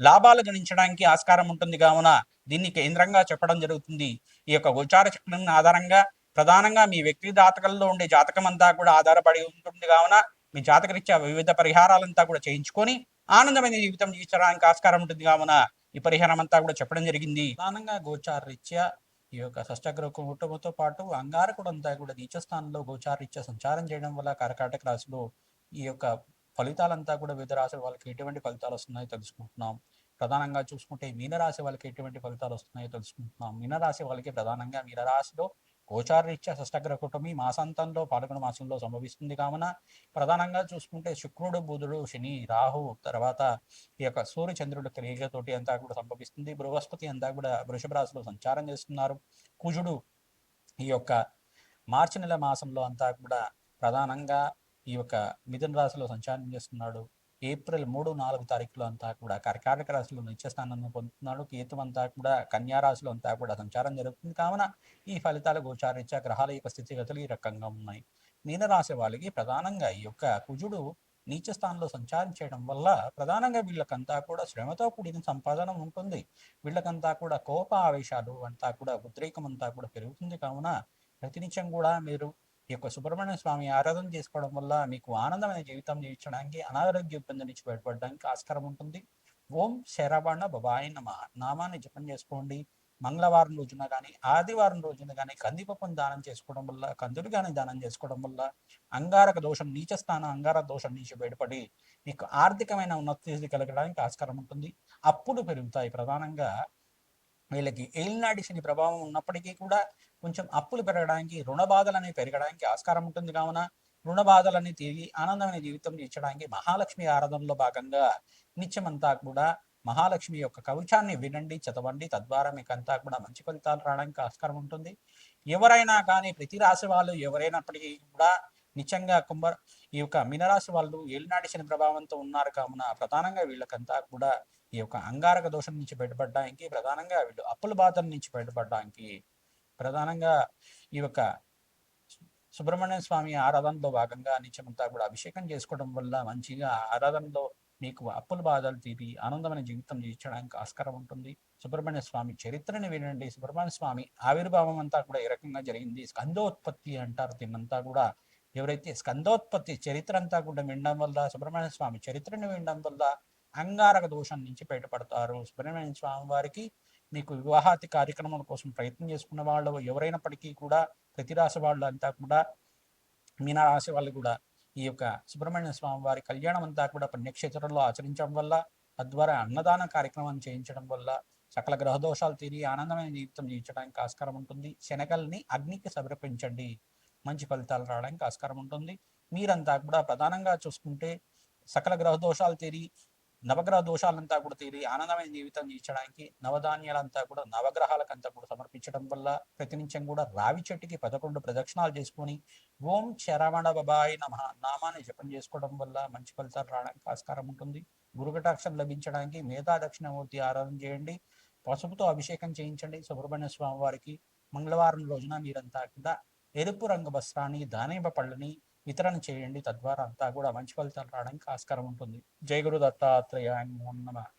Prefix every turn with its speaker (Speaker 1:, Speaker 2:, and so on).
Speaker 1: లాభాలు గణించడానికి ఆస్కారం ఉంటుంది. కావున దీన్ని కేంద్రంగా చెప్పడం జరుగుతుంది. ఈ యొక్క గోచార చక్రం ఆధారంగా ప్రధానంగా మీ వ్యక్తి జాతకంలో ఉండే జాతకం అంతా కూడా ఆధారపడి ఉంటుంది. కావున మీ జాతకరీత్యా వివిధ పరిహారాలంతా కూడా చేయించుకొని ఆనందమైన జీవితం జీవించడానికి ఆస్కారం ఉంటుంది. కావున ఈ పరిహారం అంతా కూడా చెప్పడం జరిగింది. ప్రధానంగా గోచార రీత్యా ఈ యొక్క షష్టగ్రహ కుటుంబంతో పాటు అంగారకుడు అంతా కూడా నీచస్థానంలో గోచారీత్యా సంచారం చేయడం వల్ల కర్కాటక రాశిలో ఈ యొక్క ఫలితాలంతా కూడా వివిధ రాశుల వాళ్ళకి ఎటువంటి ఫలితాలు వస్తున్నాయో తెలుసుకుంటున్నాం. ప్రధానంగా చూసుకుంటే మీనరాశి వాళ్ళకి ఎటువంటి ఫలితాలు వస్తున్నాయో తెలుసుకుంటున్నాం. మీనరాశి వాళ్ళకి ప్రధానంగా మీనరాశిలో గోచారరీత్యా సష్టగ్ర కుటుంబి మాసాంతంలో పాల్గొన మాసంలో సంభవిస్తుంది కావున ప్రధానంగా చూసుకుంటే శుక్రుడు బుధుడు శని రాహు తర్వాత ఈ యొక్క సూర్య చంద్రుడు క్రియతోటి అంతా కూడా సంభవిస్తుంది. బృహస్పతి అంతా కూడా వృషభ రాశిలో సంచారం చేస్తున్నారు. కుజుడు ఈ యొక్క మార్చి నెల మాసంలో అంతా కూడా ప్రధానంగా ఈ యొక్క మిథున రాశిలో సంచారం చేస్తున్నాడు. ఏప్రిల్ మూడు నాలుగు తారీఖులో అంతా కూడా కర్కాటక రాశిలో నిత్యస్థానం పొందుతున్నాడు. కేతు అంతా కూడా కన్యా రాశిలో అంతా కూడా సంచారం జరుగుతుంది. కావున ఈ ఫలితాలు గోచారించే గ్రహాల యొక్క స్థితిగతులు ఈ రకంగా ఉన్నాయి. మీనరాశి వాళ్ళకి ప్రధానంగా ఈ యొక్క కుజుడు నీచ స్థానంలో సంచారం చేయడం వల్ల ప్రధానంగా వీళ్ళకంతా కూడా శ్రమతో కూడిన సంపాదన ఉంటుంది. వీళ్ళకంతా కూడా కోప ఆవేశాలు అంతా కూడా ఉద్రేకం అంతా కూడా పెరుగుతుంది. కావున ప్రతినిత్యం కూడా మీరు ఈ యొక్క సుబ్రహ్మణ్య స్వామి ఆరాధన చేసుకోవడం వల్ల మీకు ఆనందమైన జీవితం జీవించడానికి అనారోగ్య ఇబ్బంది నుంచి బయటపడడానికి ఆస్కారం ఉంటుంది. ఓం శరవణ బబాయి నమ. నామాన్ని జపం చేసుకోండి. మంగళవారం రోజున కానీ ఆదివారం రోజున కానీ కందిపప్పును దానం చేసుకోవడం వల్ల కందులు కానీ దానం చేసుకోవడం వల్ల అంగారక దోషం నీచ స్థానం అంగారక దోషం నుంచి బయటపడి మీకు ఆర్థికమైన ఉన్నతి కలగడానికి ఆస్కారం ఉంటుంది. అప్పులు పెరుగుతాయి ప్రధానంగా. వీళ్ళకి ఏలినాటి శని ప్రభావం ఉన్నప్పటికీ కూడా కొంచెం అప్పులు పెరగడానికి రుణ బాధలు అనేవి పెరగడానికి ఆస్కారం ఉంటుంది కావున రుణ బాధలని తిరిగి ఆనందమైన జీవితం ఇచ్చడానికి మహాలక్ష్మి ఆరాధనలో భాగంగా నిత్యమంతా కూడా మహాలక్ష్మి యొక్క కవచాన్ని వినండి చదవండి. తద్వారా మీకు అంతా కూడా మంచి ఫలితాలు రావడానికి ఆస్కారం ఉంటుంది. ఎవరైనా కానీ ప్రతి రాశి వాళ్ళు ఎవరైనప్పటికీ కూడా నిత్యంగా కుంభ ఈ యొక్క మీనరాశి వాళ్ళు ఏలినాటి శని ప్రభావంతో ఉన్నారు కావున ప్రధానంగా వీళ్ళకంతా కూడా ఈ యొక్క అంగారక దోషం నుంచి బయటపడడానికి ప్రధానంగా వీళ్ళు అప్పుల బాధల నుంచి బయటపడడానికి ప్రధానంగా ఈ యొక్క సుబ్రహ్మణ్య స్వామి ఆరాధనలో భాగంగా నిత్యమంతా కూడా అభిషేకం చేసుకోవడం వల్ల మంచిగా ఆరాధనలో మీకు అప్పుల బాధలు తీరి ఆనందమైన జీవితం జీవించడానికి ఆస్కారం ఉంటుంది. సుబ్రహ్మణ్య స్వామి చరిత్రని వినండి. సుబ్రహ్మణ్య స్వామి ఆవిర్భావం అంతా కూడా ఏ రకంగా జరిగింది? స్కందోత్పత్తి అంటారు దీన్నంతా కూడా. ఎవరైతే స్కందోత్పత్తి చరిత్ర అంతా కూడా వినడం వల్ల సుబ్రహ్మణ్య స్వామి చరిత్రను వినడం వల్ల అంగారక దోషం నుంచి బయటపడతారు. సుబ్రహ్మణ్య స్వామి వారికి మీకు వివాహాతి కార్యక్రమాల కోసం ప్రయత్నం చేసుకున్న వాళ్ళు ఎవరైనప్పటికీ కూడా ప్రతి రాశి వాళ్ళు అంతా కూడా మీనరాశి వాళ్ళు కూడా ఈ యొక్క సుబ్రహ్మణ్య స్వామి వారి కళ్యాణం అంతా కూడా పుణ్యక్షేత్రంలో ఆచరించడం వల్ల తద్వారా అన్నదాన కార్యక్రమం చేయించడం వల్ల సకల గ్రహదోషాలు తీరి ఆనందమైన జీవితం జీవించడానికి ఆస్కారం ఉంటుంది. శనగల్ని అగ్నికి సమర్పించండి. మంచి ఫలితాలు రావడానికి ఆస్కారం ఉంటుంది. మీరంతా కూడా ప్రధానంగా చూసుకుంటే సకల గ్రహదోషాలు తీరి నవగ్రహ దోషాలంతా కూడా తీరి ఆనందమైన జీవితం జీవించడానికి నవధాన్యాలంతా కూడా నవగ్రహాలకంతా కూడా సమర్పించడం వల్ల ప్రతినిత్యం కూడా రావి చెట్టుకి పదకొండు ప్రదక్షిణాలు చేసుకొని ఓం చరవణ బాబాయ్ నమ నామాన్ని జపం చేసుకోవడం వల్ల మంచి ఫలితాలు రావడానికి ఆస్కారం ఉంటుంది. గురుకటాక్షం లభించడానికి మేధా దక్షిణమూర్తి ఆరాధన చేయండి. పసుపుతో అభిషేకం చేయించండి. సుబ్రహ్మణ్య స్వామి వారికి మంగళవారం రోజున మీరంతా కూడా ఎరుపు రంగు వస్త్రాన్ని దానిమ్మ పళ్ళని వితరణ చేయండి. తద్వారా అంతా కూడా మంచి ఫలితాలు రావడానికి ఆస్కారం ఉంటుంది. జై గురు దత్తాత్రేయ నమః.